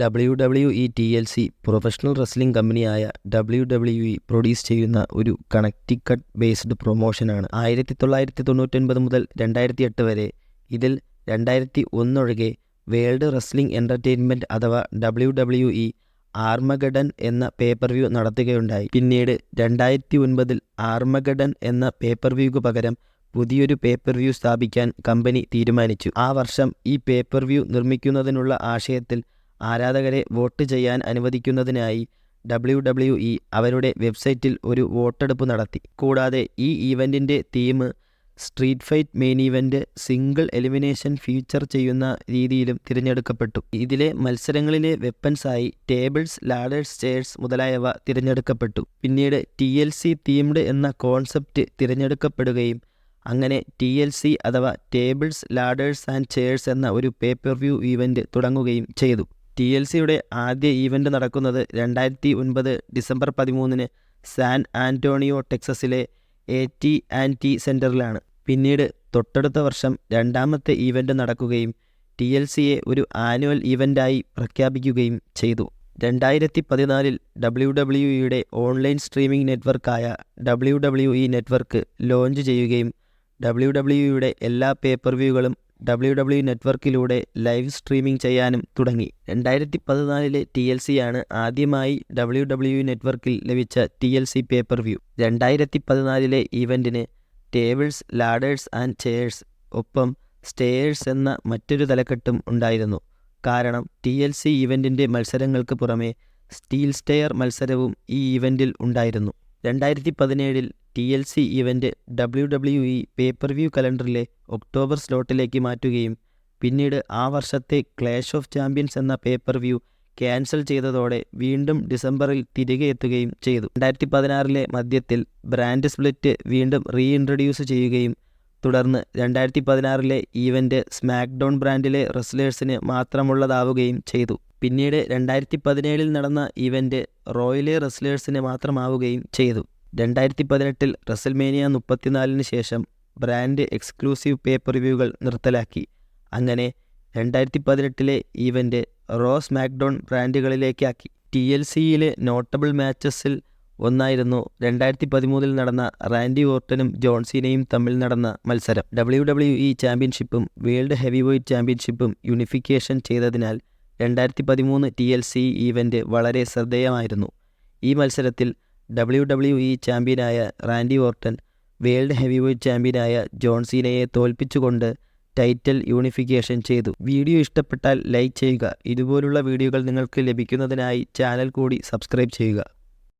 W W E T L C professional wrestling കമ്പനിയായ W W E produce ചെയ്യുന്ന ഒരു Connecticut based പ്രൊമോഷനാണ്. ആയിരത്തി തൊള്ളായിരത്തി തൊണ്ണൂറ്റൊൻപത് മുതൽ രണ്ടായിരത്തി എട്ട് വരെ ഇതിൽ രണ്ടായിരത്തി ഒന്നൊഴികെ വേൾഡ് റെസ്ലിംഗ് എന്റർടൈൻമെന്റ് അഥവാ ഡബ്ല്യു ഡബ്ല്യു ഇ ആർമഗഡൻ എന്ന പേപ്പർ വ്യൂ നടത്തുകയുണ്ടായി. പിന്നീട് രണ്ടായിരത്തി ഒൻപതിൽ ആർമഗഡൻ എന്ന പേപ്പർ വ്യൂക്ക് പകരം പുതിയൊരു പേപ്പർ വ്യൂ സ്ഥാപിക്കാൻ കമ്പനി തീരുമാനിച്ചു. ആ വർഷം ഈ പേപ്പർ വ്യൂ നിർമ്മിക്കുന്നതിനുള്ള ആശയത്തിൽ ആരാധകരെ വോട്ട് ചെയ്യാൻ അനുവദിക്കുന്നതിനായി ഡബ്ല്യു ഡബ്ല്യു ഇ അവരുടെ വെബ്സൈറ്റിൽ ഒരു വോട്ടെടുപ്പ് നടത്തി. കൂടാതെ ഈ ഈവന്റിന്റെ theme street fight main event single elimination feature ചെയ്യുന്ന രീതിയിലും തിരഞ്ഞെടുക്കപ്പെട്ടു. ഇതിലെ മത്സരങ്ങളിലെ വെപ്പൻസായി ടേബിൾസ് ലാഡേഴ്സ് ചെയർസ് മുതലായവ തിരഞ്ഞെടുക്കപ്പെട്ടു. പിന്നീട് ടി എൽ സി തീംഡ് എന്ന കോൺസെപ്റ്റ് തിരഞ്ഞെടുക്കപ്പെടുകയും അങ്ങനെ ടി എൽ സി അഥവാ ടേബിൾസ് ലാഡേഴ്സ് ആൻഡ് ചെയർസ് എന്ന ഒരു പേപ്പർ വ്യൂ ഈവന്റ് തുടങ്ങുകയും ചെയ്തു. ടി എൽ സിയുടെ ആദ്യ ഈവന്റ് നടക്കുന്നത് രണ്ടായിരത്തി ഒൻപത് ഡിസംബർ പതിമൂന്നിന് സാൻ ആന്റോണിയോ ടെക്സസിലെ എ ടി ആൻഡ് ടി സെന്ററിലാണ് പിന്നീട് തൊട്ടടുത്ത വർഷം രണ്ടാമത്തെ ഈവന്റ് നടക്കുകയും ടി എൽ സിയെ ഒരു ആനുവൽ ഈവന്റായി പ്രഖ്യാപിക്കുകയും ചെയ്തു. രണ്ടായിരത്തി പതിനാലിൽ ഡബ്ല്യു ഡബ്ല്യു ഇയുടെ online streaming നെറ്റ്വർക്കായ W W E network launch ചെയ്യുകയും ഡബ്ല്യു ഡബ്ല്യു ഇയുടെ എല്ലാ പേപ്പർ വ്യൂകളും ഡബ്ല്യു ഡബ്ല്യു നെറ്റ്വർക്കിലൂടെ ലൈവ് സ്ട്രീമിംഗ് ചെയ്യാനും തുടങ്ങി. രണ്ടായിരത്തി പതിനാലിലെ ടി എൽ സി ആണ് ആദ്യമായി ഡബ്ല്യു ഡബ്ല്യു നെറ്റ്വർക്കിൽ ലഭിച്ച T L C pay per view രണ്ടായിരത്തി പതിനാലിലെ ഈവന്റിന് ടേബിൾസ് ലാഡേഴ്സ് ആൻഡ് ചെയേഴ്സ് ഒപ്പം സ്റ്റേയേഴ്സ് എന്ന മറ്റൊരു തലക്കെട്ടും ഉണ്ടായിരുന്നു. കാരണം ടി എൽ സി ഈവന്റിന്റെ മത്സരങ്ങൾക്ക് പുറമെ സ്റ്റീൽ സ്റ്റെയർ മത്സരവും ഈ ഈവന്റിൽ ഉണ്ടായിരുന്നു. രണ്ടായിരത്തി പതിനേഴിൽ T L C event W W E pay per view കലണ്ടറിലെ October സ്ലോട്ടിലേക്ക് മാറ്റുകയും പിന്നീട് ആ വർഷത്തെ ക്ലാഷ് ഓഫ് ചാമ്പ്യൻസ് എന്ന പേപ്പർ വ്യൂ ക്യാൻസൽ ചെയ്തതോടെ വീണ്ടും ഡിസംബറിൽ തിരികെ എത്തുകയും ചെയ്തു. രണ്ടായിരത്തി പതിനാറിലെ മധ്യത്തിൽ ബ്രാൻഡ് സ്പ്ലിറ്റ് വീണ്ടും റീഇൻട്രൊഡ്യൂസ് ചെയ്യുകയും തുടർന്ന് രണ്ടായിരത്തി പതിനാറിലെ ഈവന്റ് സ്മാക്ക്ഡൗൺ ബ്രാൻഡിലെ റെസ്ലേഴ്സിന് മാത്രമുള്ളതാവുകയും ചെയ്തു. പിന്നീട് രണ്ടായിരത്തി പതിനേഴിൽ നടന്ന ഇവന്റ് റോയലി റെസ്ലേഴ്സിന് മാത്രമാവുകയും ചെയ്തു. രണ്ടായിരത്തി പതിനെട്ടിൽ റസൽമേനിയ മുപ്പത്തിനാലിന് ശേഷം ബ്രാൻഡ് എക്സ്ക്ലൂസീവ് പേപ്പർ റിവ്യൂകൾ നിർത്തലാക്കി. അങ്ങനെ രണ്ടായിരത്തി പതിനെട്ടിലെ ഈവന്റ് റോസ് മാക്ഡോൺ ബ്രാൻഡുകളിലേക്കാക്കി. ടി എൽ സിയിലെ നോട്ടബിൾ മാച്ചസിൽ ഒന്നായിരുന്നു രണ്ടായിരത്തി പതിമൂന്നിൽ നടന്ന റാൻഡി ഓർട്ടനും ജോൺസീനയും തമ്മിൽ നടന്ന മത്സരം. ഡബ്ല്യു ഡബ്ല്യു ഇ ചാമ്പ്യൻഷിപ്പും വേൾഡ് ഹെവി വെയ്റ്റ് ചാമ്പ്യൻഷിപ്പും യൂണിഫിക്കേഷൻ ചെയ്തതിനാൽ രണ്ടായിരത്തി പതിമൂന്ന് ടി എൽ സി ഈവന്റ് വളരെ ശ്രദ്ധേയമായിരുന്നു. ഈ മത്സരത്തിൽ ഡബ്ല്യു ഡബ്ല്യു ഇ ചാമ്പ്യനായ Randy Orton world heavy weight ചാമ്പ്യനായ ജോൺസീനയെ തോൽപ്പിച്ചുകൊണ്ട് ടൈറ്റിൽ യൂണിഫിക്കേഷൻ ചെയ്തു. വീഡിയോ ഇഷ്ടപ്പെട്ടാൽ ലൈക്ക് ചെയ്യുക. ഇതുപോലുള്ള വീഡിയോകൾ നിങ്ങൾക്ക് ലഭിക്കുന്നതിനായി ചാനൽ കൂടി സബ്സ്ക്രൈബ് ചെയ്യുക.